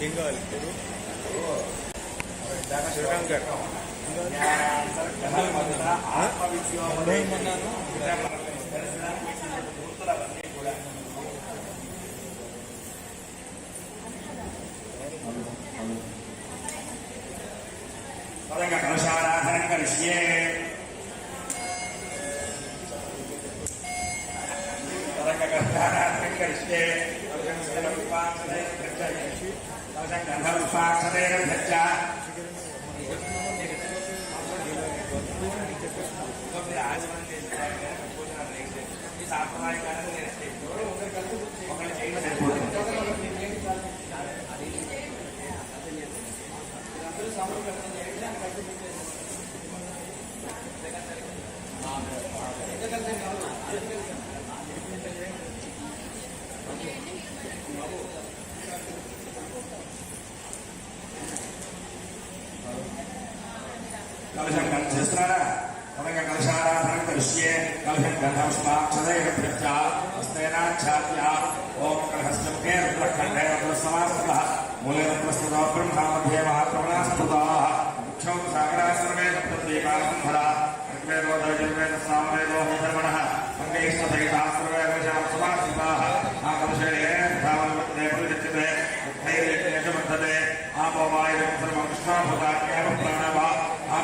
ढेंगा वाले कलशग्रन्थस्नान कलशकलशाराधनकविष्ये कलशग्रन्थपुष्पाक्षदयभ्यः हस्तेनाच्छाद्या ॐ कलशस्लब्धे रुद्रखण्डे रुद्रसमास्तुतः मूले रुद्रस्तुतो ब्रह्मा मध्ये महाप्रवणास्तुताः मुख्यौ सागराश्रमे सप्तद्वीपासम्भरा ऋग्वेदो दर्जुर्वेद सामवेदो हिधर्मणः सङ्गैस्तथैताश्रमे विषासुभाषिताः आकर्षणे धावनवर्तने परिचित्रे मुक्तैर्यज्ञेषु वर्धते आपोवायुर्मकृष्णाभूताज्ञेव प्राणवाः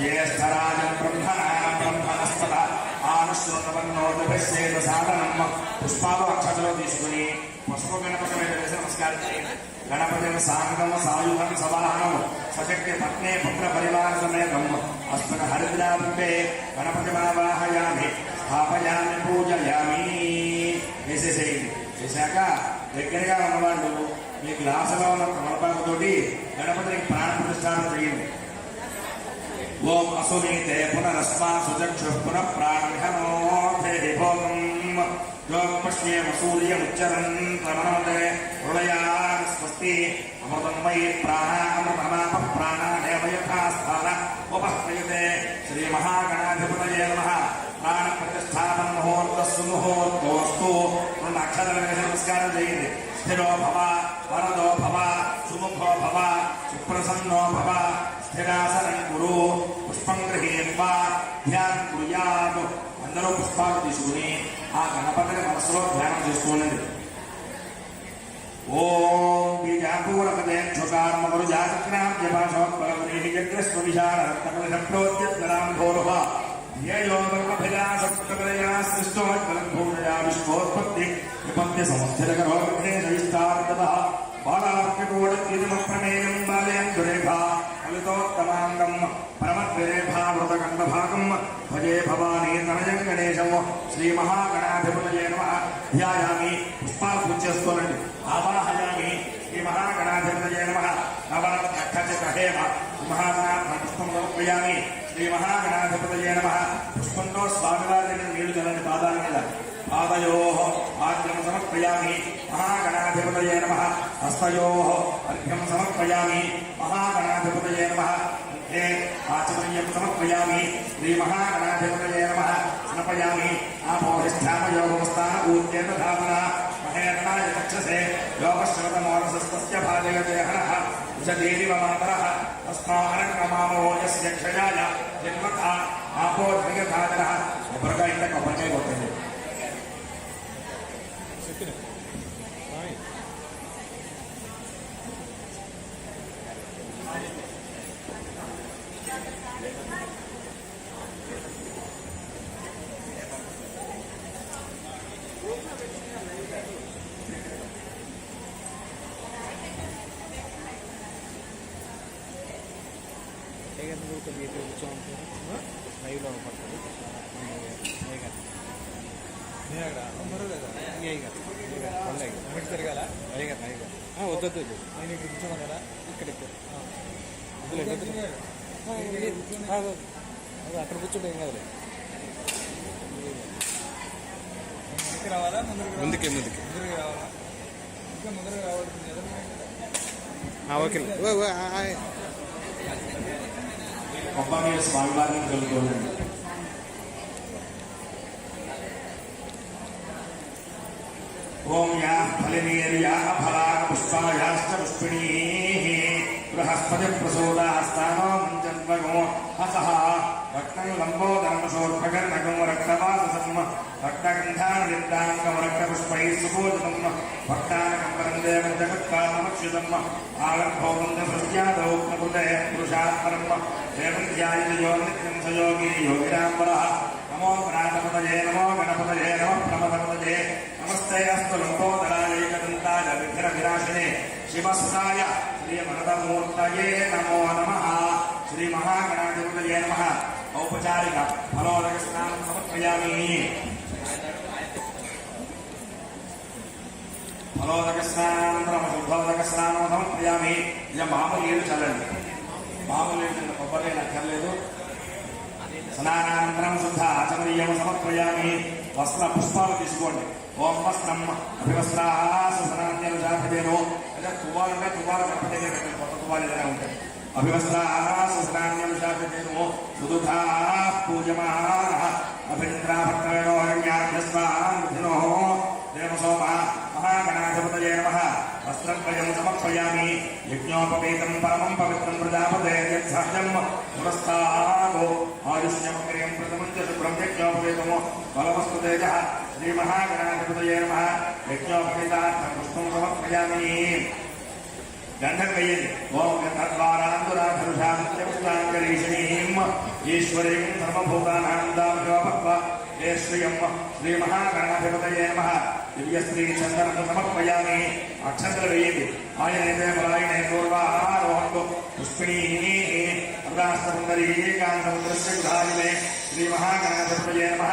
జ్యేష్ఠరాజం బ్రహ్మణాం బ్రహ్మణస్పద ఆనుశ్రోతవన్నోదభిషేక సాధనం పుష్పాలు అక్షతలు తీసుకుని పుష్ప గణపతి వేసి నమస్కారం చేయండి గణపతి సాంగం సాయుధం సవాహనం సశక్తి పత్నే పుత్ర పరివార సమేతం అస్మిన్ హరిద్రాంబే గణపతి మావాహయామి స్థాపయామి పూజయామి. వేసేసేయండి చేశాక దగ్గరగా ఉన్నవాళ్ళు మీ గ్లాసులో ఉన్న తమలపాకుతోటి గణపతికి ప్రాణ ప్రతిష్టానం చేయండి. ఓం అసునీతే పునరస్మా సుచక్షు పునః ప్రాణిహనోభోగం యోగ పశ్యేమ స్వస్తి అమృతం మయి ప్రాణామృతమాప ప్రాణాదేవయథాస్థాన ఉపహ్రయతే. శ్రీమహాగణాధిపతయే నమ. ప్రాణ ప్రతిష్టాపన ముహూర్తస్సు ముహూర్తోస్తు. రెండు అక్షరాల నమస్కారం చేయండి. స్థిరో భవ వరదో భవ సుముఖో భవ సుప్రసన్నో భవ స్థిరాసనం గురు పుష్పం గృహీత్వా ధ్యానం కుర్యాత్ అందరూ పుష్పాలు తీసుకుని ఆ గణపతిని మనసులో ధ్యానం చేసుకోండి ఓం బీజాపూరకతే క్షుకార్మగురు జాతక్రాం జపాశోత్పలముని జగ్రస్వవిశారక్తకలశప్రోద్యత్కరాం భోరుహ ధ్యేయో బ్రహ్మభిలాసప్తకలయా సృష్టోజ్వలభూషయా విశ్వోత్పత్తి విపత్తి సంస్థితకరో విఘ్నేశ విస్తారతః బాలార్కకోడకీర్మప్రమేయం బాలేందురేభా ఫలితోత్తమాంగం పరమద్రేభావృతకండభాగం భజే భవానీ తనజం గణేశం శ్రీ మహాగణాధిపతయే నమ ధ్యాయామి పుష్పాలు పూజ ఆవాహయామి శ్రీ మహాగణాధిపతయే నమ నవరత్నఖచితహేమ మహాగణాత్మ పుష్పం సమర్పయామి శ్రీ మహాగణాధిపతయే నమ పుష్పంలో స్వామివారి దగ్గర నీళ్ళు చల్లని పాదాల మీద పాదయో ఆద్యం సమర్పయామి మహాగణాధిపతయే నమ हस्तयोः अर्घ्यं समर्पयामि। महागणाधिपतये नमः। हे आचमर्यं समर्पयामि। श्रीमहागणाधिपतये नमः। स्नपयामि आपोहिष्ठामयोगवस्थान ऊर्जेन धामना। महेर्णाय चक्षसे योगश्रतमोरसस्तस्य भाजयते हरः। उषधीरिव मातरः। तस्मारङ्गमानो यस्य क्षयाय। जन्मथा आपो ध्वजधाजनः ಒಬ್ಬರಿಗೆ ಇಂದ ಕೊಬ್ಬರಿಗೆ ಗೊತ್ತಿದೆ కదా టైగర్ టైగర్ వెనక్కి తిరగాల టైగర్ టైగర్ వద్దు వద్దు నేను ఇక్కడ కూర్చోమన్నారా ఇక్కడ అక్కడ కూర్చుంటే ఏం కాదులే రావాలా? ముందుకే ముందుకే ముందరికి రావాలా ఇంకా ముందరికి రావాల్సింది ఓకే ಒಬ್ಬನೇ ಸ್ವಾಭಿಮಾನಿ ಕಲ್ಕೊಂಡು ಓಂ ಯಾ ಫಲಿನೀರ್ಯಾ ಫಲಾಗ ಪುಷ್ಪಾಯಾಶ್ಚ ಪುಷ್ಪಿಣೀ ಬೃಹಸ್ಪತಿ ಪ್ರಸೋದಾ ಸ್ಥಾನ ಮಂಜನ್ವಯೋ ಅಸಹ బృహస్పతి ప్రసూదాస్తానో మంజన్వగో హసః రక్తం లంబోదరం శోర్భగర్ణకం రక్తవాససం రక్తగంధానలిప్తాంగం రక్తపుష్పైः సుపూజితం భక్తానకం పరందేవ జగత్కామక్షితం ఆలంభోగం సృష్ట్యాదౌ ప్రకృతే పురుషాత్పరం దేవం ధ్యాయో సయోగి యోగిరాంబర నమో గణాధిపతయే నమో గణపదయే నమ ప్రమదపతయే నమస్తే అస్తు లంబోదరాయేకదంతాయ విఘ్న శివస్థాయ శ్రీమరదమూర్తయే నమో నమ. శ్రీ మహాగణాధిపతయే నమ. ఔపచారిక ఫలోదక స్నానం సమర్పయామి ఫలోదక స్నానానంతరం శుద్ధోదక స్నానం సమర్పయామి ఇక మామూలు ఏడు చల్లండి మామూలు ఏడు కొబ్బరి నీళ్ళు అక్కర్లేదు స్నానానంతరం శుద్ధ ఆచమనీయం సమర్పయామి వస్త్ర పుష్పాలు తీసుకోండి। ఓం వస్త్రం అభివస్త్రాసనాన్యం జాపదేను అదే తువ్వాలు ఉంటే తువ్వాలు చెప్పదే కొత్త తువ్వాలు ఏదైనా ఉంటాయి అభివస్త్రాసనాన్యం జాపదేను సుదుధా పూజమాన అభింద్రాభక్తవేణో హరణ్యాభ్యస్వామినో దేవసోమ మహాగణాధిపతయే నమ వస్త్రద్వయం సమర్పయామి యజ్ఞోపవేతం పరమం పవిత్రం ప్రజాపతే యత్సహజం పురస్థాదో ఆయుష్యమక్రియం ప్రథమం చ శుభ్రం యజ్ఞోపవేతము బలవస్తు తేజ శ్రీ మహాగణాధిపతయే నమ. యజ్ఞోపవేతార్థం పుష్పం సమర్పయామి. गन्धर्वयन् ॐ गन्धद्वारान्तुराधनुषामुत्रपुष्टाङ्गरीषणीम् ईश्वरीं धर्मभूतानान्दां शिवभक्त्वा नमः। दिव्यश्रीचन्दनसमर्पयामि अक्षन्द्रवेदि आयनेते पलायने पूर्वारोहन्तु। पुष्पिणी अदास्तपुन्दरीकान्तमुद्रस्य विधायिने श्रीमहागणभिपतये नमः।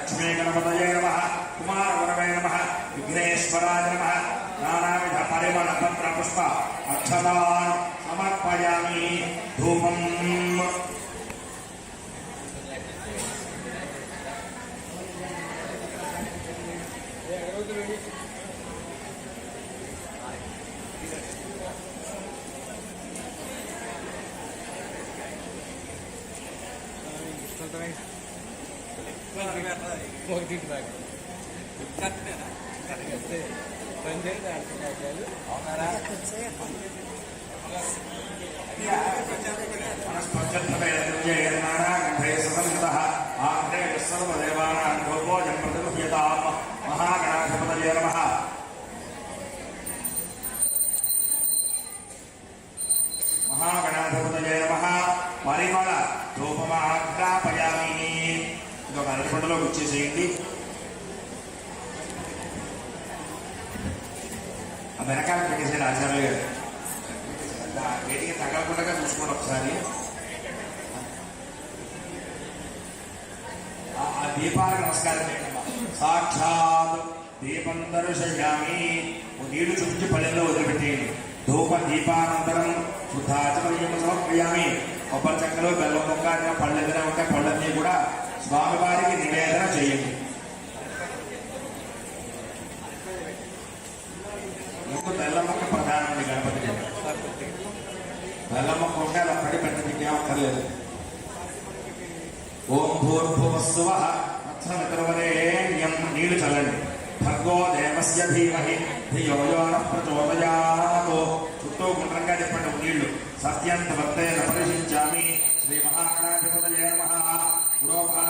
लक्ष्मी गणपतये नमः। कुमारगुरवे नमः। विघ्नेश्वराय नमः नानाविध परिमल पत्र पुष्प अक्षतान् समर्पयामि। धूपम् ఒకటి బ్యాగ్ పంచాయతీ ఆడుతున్నారు మహాగణాధిపతయే నమ మహాగణాధిపతయే నమ పరిమళ ధూపమాగ్రాపయామి ఇది ఒక చేయండి. ఆ వెనకాల పెట్టేసారు ఆచార్యులు గారు. ఆ వేడికి తగలకుండా చూసుకోండి ఒకసారి. ఆ- దీపాలకు నమస్కారం చేయండి సాక్షాత్ దీపం దర్శయామి నీళ్ళు చూపించి పల్లెల్లో వదిలిపెట్టేయండి. ధూప దీపానంతరం శుద్ధాచమయం సమర్పయామి. కొబ్బరి చెక్కలు బెల్లం మొక్క ఏదైనా ఉంటే పళ్ళన్నీ కూడా స్వామివారికి నివేదన చేయండి. ముందు బెల్లం మొక్క ప్రధానమండి గణపతికి బెల్లం మొక్క ఉంటే అది ఒక్కటి పెట్టడానికి ఏమక్కర్లేదు ఓం భూర్భువస్సువ అక్షరమితరవరేణ్యం నీళ్ళు చల్లండి. భర్గో దేవస్య ధీమహి ధియో ప్రచోదయాతో. చుట్టూ గుండ్రంగా చెప్పండి నీళ్ళు. సత్యంత భక్తేన పరిశించామి శ్రీ మహాగణాధిపతయే నమ. పురోపాలనవేదనం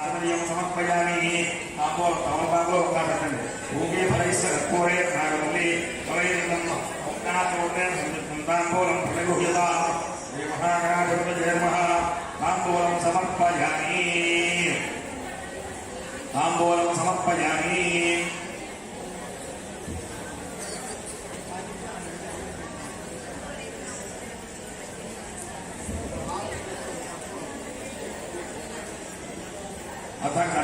ಆತ್ಮನಿಯಂ ಸಮರ್ಪಯಾಮಿ ತಾಂಬೋ ತಮಬಾಗೋ ಕಾಕತಂದೆ ಭೂಮಿ ಫಲೈಸ ಕೋರೆ ನಾಗಮಲ್ಲಿ ಫಲೈರಂ ಓಂಕಾರೋತೆ ಸಂತಾಂಬೋಲಂ ಫಲಗುಹ್ಯದ ಶ್ರೀ ಮಹಾಗಣಾಧಿಪತಿ ಜಯ ನಮಃ ತಾಂಬೋಲಂ ಸಮರ್ಪಯಾಮಿ ತಾಂಬೋಲಂ ಸಮರ್ಪಯಾಮಿ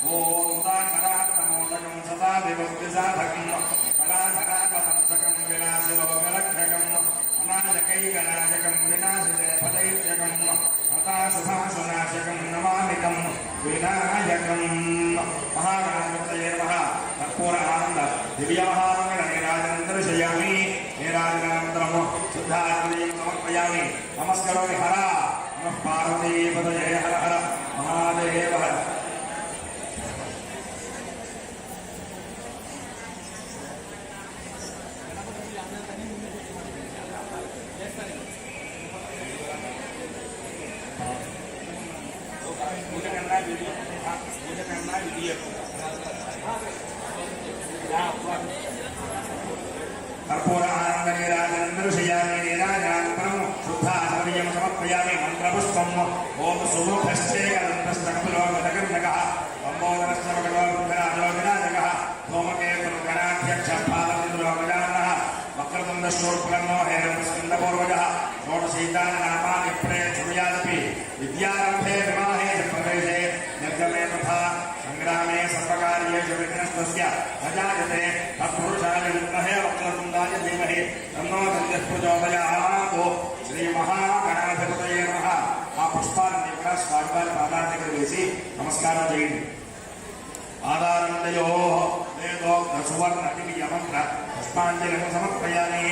జగథైవైకమానాదిశ్వేదోద్ధాతి సదా విభక్తి సాధకం కళాధరాపంచకం విలాసిలోకరక్షకం అనాజకైకనాజకం వినాశతే పదైత్యకం హతాశుభాసునాశకం నమామికం వినాయకం మహాగణాధిపతయే నమః కర్పూర ఆనంద దర్శయామి నీరాజనానంతరము శుద్ధాత్మనీయం సమర్పయామి నమస్కరోమి హర నమః పార్వతీపతయే హర హర మహాదేవ హర ఓం సుముఖశ్చేకదంతస్తకపులోకటకర్ణక లంబోదరశ్చమకటోరుద్రాజోగిరాజక సోమకేతుర్గణాధ్యక్ష పాలమింద్రోగజానః విద్యారంభే వివాహే ప్రవేశే నిర్గమే తథా సంగ్రామే సర్వకార్యేషు విఘ్నస్తస్య అజాయతే తత్పురుషాయ విద్మహే వక్రతుండాయ ధీమహి తన్నో తండ్రి ప్రచోదయాత్ శ్రీ మహాగణాధిపతయే నమః ఆ పుష్పాలన్నీ కూడా స్వామివారి పాదాల దగ్గర వేసి నమస్కారం చేయండి. ఆదానందయో లేదో దశవర్ణ దివ్య యమంత్ర పుష్పాంజలిని సమర్పయామి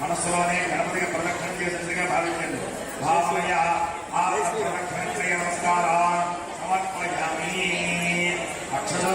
మనస్సులోనే గణపతికి ప్రదక్షిణ చేసినట్టుగా భావించండి. భావయ ఆ ప్రదక్షిణ క్రియ సమర్పయామి అక్షరం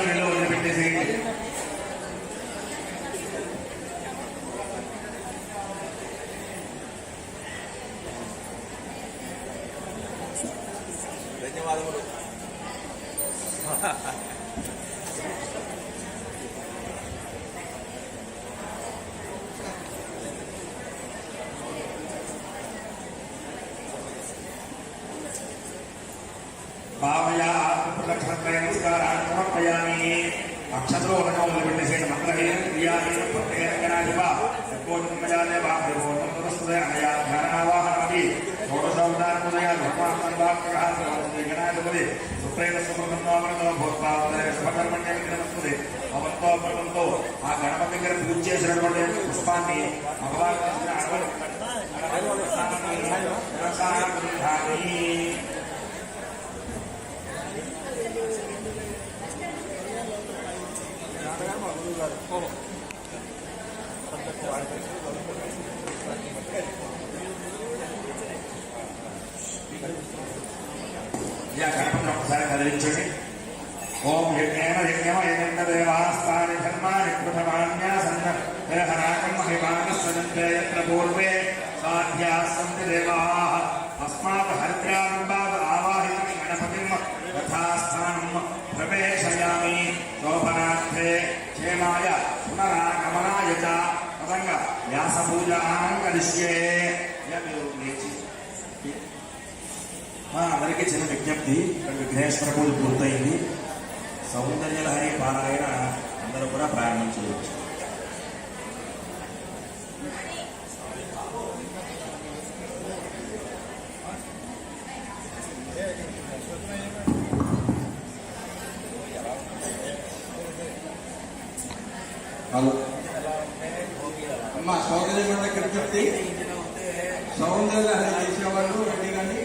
భావయ ప్రదక్షిణత్రయ నమస్కారాన్ని సమర్పయామి అక్షత్రో వదనం వదిలిపెట్టేసేయండి మంత్రహీన క్రియాహీన ప్రత్యేకంగాధిప ఎక్కోజన్మజాదే బాహ్యభూతం తదస్తుదే అనయా ధ్యానావాహనమపి షోడశోదాత్మదయ ధర్మాత్మనివాక్యః గణాధిపతి సుప్రేత సుమృతంతో భూత్పావదయ శుభకర్మణ్యమినమస్తుది అవత్తో పర్వంతో ఆ గణపతి దగ్గర పూజ చేసినటువంటి పుష్పాన్ని భగవాన్ అడవని యా కల్పన ఒకసారి కదిలించండి. ఓం యజ్ఞేన యజ్ఞమ యజ్ఞ దేవాస్తాని ధర్మాని పృథమాన్యా సన్న దేహరాకం మహిమాన సజంతే యత్ర పూర్వే సాధ్యా సంతి దేవాః. అస్మాత్ హరిద్రాంబాద్ ఆవాహితం గణపతిం యథాస్థానం ప్రవేశయామి. శోభనార్థే క్షేమాయ పునరాగమనాయ చ. పదంగ వ్యాసపూజాం కలిష్యే మీరు నేర్చి మా అందరికీ చిన్న విజ్ఞప్తి విఘ్నేశ్వర పూజ పూర్తయింది. సౌందర్యలహరి పారాయణ అందరూ కూడా ప్రారంభం చేయవచ్చు అమ్మ సౌందర్య దగ్గర చెప్తే సౌందర్య చేసేవాళ్ళు రెడ్డి కానీ